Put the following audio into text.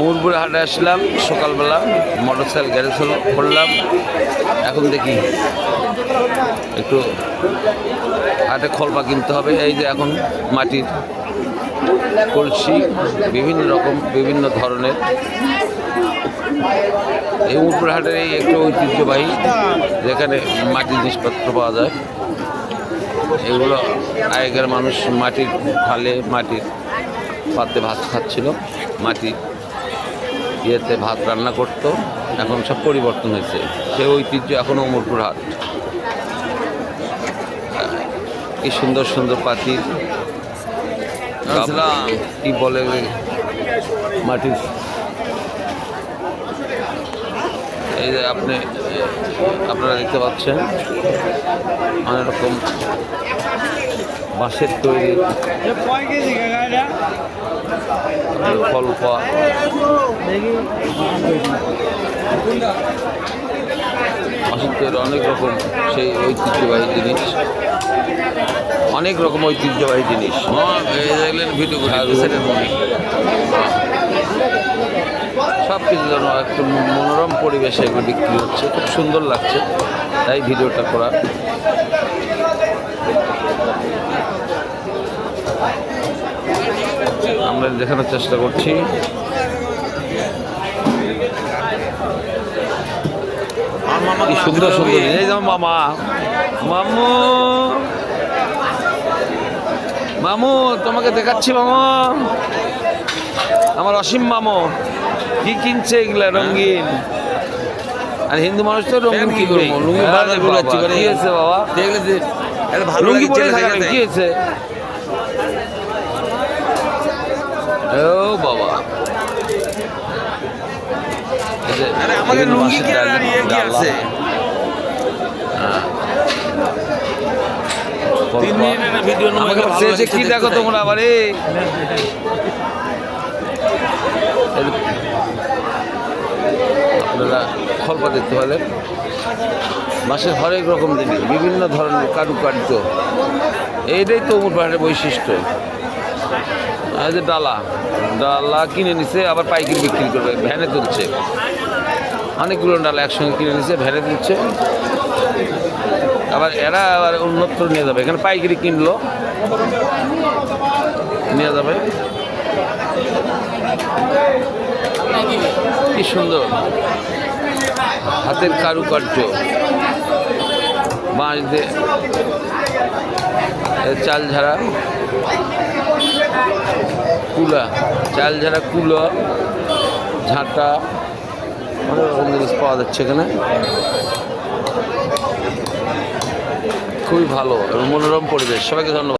উমরপুরে হাটে আসলাম, সকালবেলা motor cycle garage করলাম। এখন দেখি একটু হাটে খলপা কিনতে হবে, এই যে এখন মাটির কলসি, বিভিন্ন রকম, বিভিন্ন ধরনের। এই উমরপুর হাটের এই একটু ঐতিহ্যবাহী, যেখানে মাটির জিনিসপত্র পাওয়া যায়। এগুলো আগেকার মানুষ মাটির ফালে মাটির পাতে ভাত খাচ্ছিল, মাটি ইয়েতে ভাত রান্না করতো এখন সব পরিবর্তন হয়েছে। সে ঐতিহ্য এখনও উমরপুর হাট। কি সুন্দর সুন্দর পাতি। কি বলে মাটির? এই যে আপনি আপনারা দেখতে পাচ্ছেন অনেক রকম বাঁশের তৈরি। বাঁশের তৈরি অনেক রকম সেই ঐতিহ্যবাহী জিনিস। অনেক রকম ঐতিহ্যবাহী জিনিস। ভিডিও সব কিছু যেন একটু মনোরম পরিবেশে এগুলো বিক্রি হচ্ছে। খুব সুন্দর লাগছে। তাই ভিডিওটা করা। দেখানোর চেষ্টা করছি। কি সুন্দর সুন্দর এই মামা। মামু। মামু তোমাকে দেখাচ্ছি মামু। আমার অসীম মামু। কি কিনছে এগুলা রঙিন? আর হিন্দু মানুষ তো রঙিন কি করব? লুঙ্গি হ্যাঁ, বাবা। মানে- কি হয়েছে বাবা? দেখলে ভালো লুঙ্গি পরে। কি হয়েছে? ও বাবা। আমাদের বিভিন্ন লুঙ্গি কি আর ইয়ে কি আছে? হ্যাঁ। তিন মিনিটের ভিডিও আমাকে কি দেখো তোমরা আবার? আপনারা খলপা দেখতে পেলেন মাসের হরেক রকম জিনিস বিভিন্ন ধরনের কারুকার্য। এইটাই তো উমর পাহাড়ের বৈশিষ্ট্য। এই যে ডালা ডালা কিনে নিছে, আবার পাইকারি বিক্রি করবে, ভ্যানে তুলছে। অনেকগুলো ডালা একসঙ্গে কিনে নিছে, ভ্যানে তুলছে। আবার এরা আবার অন্যত্র নিয়ে যাবে, এখানে পাইকারি কিনলো। নিয়ে যাবে। কি সুন্দর। হাতের কারুকার্য। বাঁশ দিয়ে চাল ঝাড়া। কুলা, চাল ঝাড়া কুলা, ঝাঁটা, অনেক রকম জিনিস পাওয়া যাচ্ছে এখানে। খুবই ভালো এবং মনোরম পরিবেশ। সবাইকে ধন্যবাদ।